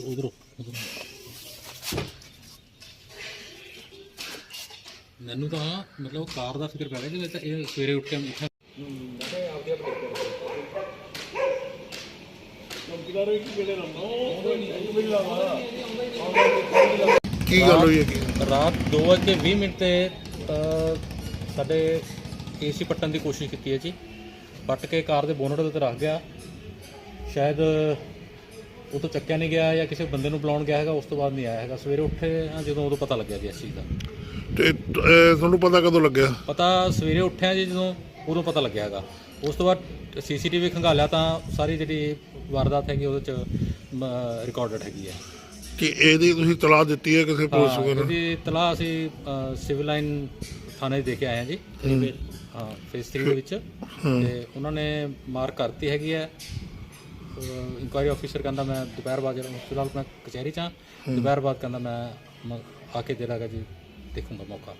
ਉਧਰੋਂ ਮੈਨੂੰ ਤਾਂ ਮਤਲਬ ਕਾਰ ਦਾ ਫਿਕਰ ਪੈ ਗਿਆ ਕਿ ਇਹ ਸਵੇਰੇ ਉੱਠ ਕੇ ਉੱਠਿਆ ਕੀ ਗੱਲ ਹੋਈ ਹੈ ਕੀ ਰਾਤ 2:20 ਮਿੰਟ ਤੇ ਅ, ਸਾਡੇ ਏਸੀ ਪੱਟਣ ਦੀ ਕੋਸ਼ਿਸ਼ ਕੀਤੀ ਹੈ ਜੀ ਪੱਟ ਕੇ ਕਾਰ ਦੇ ਬੋਨਟ ਦੇ ਉੱਤੇ ਰੱਖ ਗਿਆ ਸ਼ਾਇਦ ਉਹ ਤੋਂ ਚੱਕਿਆ ਨਹੀਂ ਗਿਆ ਜਾਂ ਕਿਸੇ ਬੰਦੇ ਨੂੰ ਬੁਲਾਉਣ ਗਿਆ ਹੈਗਾ ਉਸ ਤੋਂ ਬਾਅਦ ਨਹੀਂ ਆਇਆ ਹੈਗਾ। ਸਵੇਰੇ ਉੱਠੇ ਹਾਂ ਜਦੋਂ ਉਦੋਂ ਪਤਾ ਲੱਗਿਆ ਜੀ ਇਸ ਚੀਜ਼ ਦਾ। ਤੇ ਤੁਹਾਨੂੰ ਪਤਾ ਕਦੋਂ ਲੱਗਿਆ? ਪਤਾ ਸਵੇਰੇ ਉੱਠਿਆ ਜੀ ਜਦੋਂ ਉਦੋਂ ਪਤਾ ਲੱਗਿਆ ਹੈਗਾ। ਉਸ ਤੋਂ ਬਾਅਦ ਸੀਸੀਟੀਵੀ ਖੰਗਾਲਿਆ ਤਾਂ ਸਾਰੀ ਜਿਹੜੀ ਵਾਰਦਾਤ ਹੈਗੀ ਉਹਦੇ ਚ ਰਿਕਾਰਡਡ ਹੈਗੀ ਹੈ। ਕਿ ਇਹਦੀ ਤੁਸੀਂ ਤਲਾਹ ਦਿੱਤੀ ਹੈ ਕਿਸੇ ਪੁਲਿਸ ਹਾਂ, ਵਗੈਰਾ? ਇਹਦੀ ਤਲਾਹ ਅਸੀਂ ਅ, ਸਿਵਲ ਲਾਈਨ ਥਾਣੇ 'ਚ ਦੇ ਕੇ ਆਏ ਹਾਂ ਜੀ। ਹਾਂ। ਫੇਸ 3 ਦੇ ਵਿੱਚ। ਤੇ ਉਹਨਾਂ ਨੇ ਮਾਰਕ ਕਰਤੀ ਹੈਗੀ ਹੈ। ਇਨਕੁਆਇਰੀ ਆਫੀਸਰ ਕਹਿੰਦਾ ਮੈਂ ਦੁਪਹਿਰ ਬਾਅਦ ਜਿਹੜਾ ਫਿਲਹਾਲ ਮੈਂ ਕਚਹਿਰੀ 'ਚ ਹਾਂ ਦੁਪਹਿਰ ਬਾਅਦ ਕਹਿੰਦਾ ਮੈਂ ਮ- ਆ ਕੇ ਦੇਰਾਗਾ ਜੀ ਦੇਖੂੰਗਾ ਮੌਕਾ।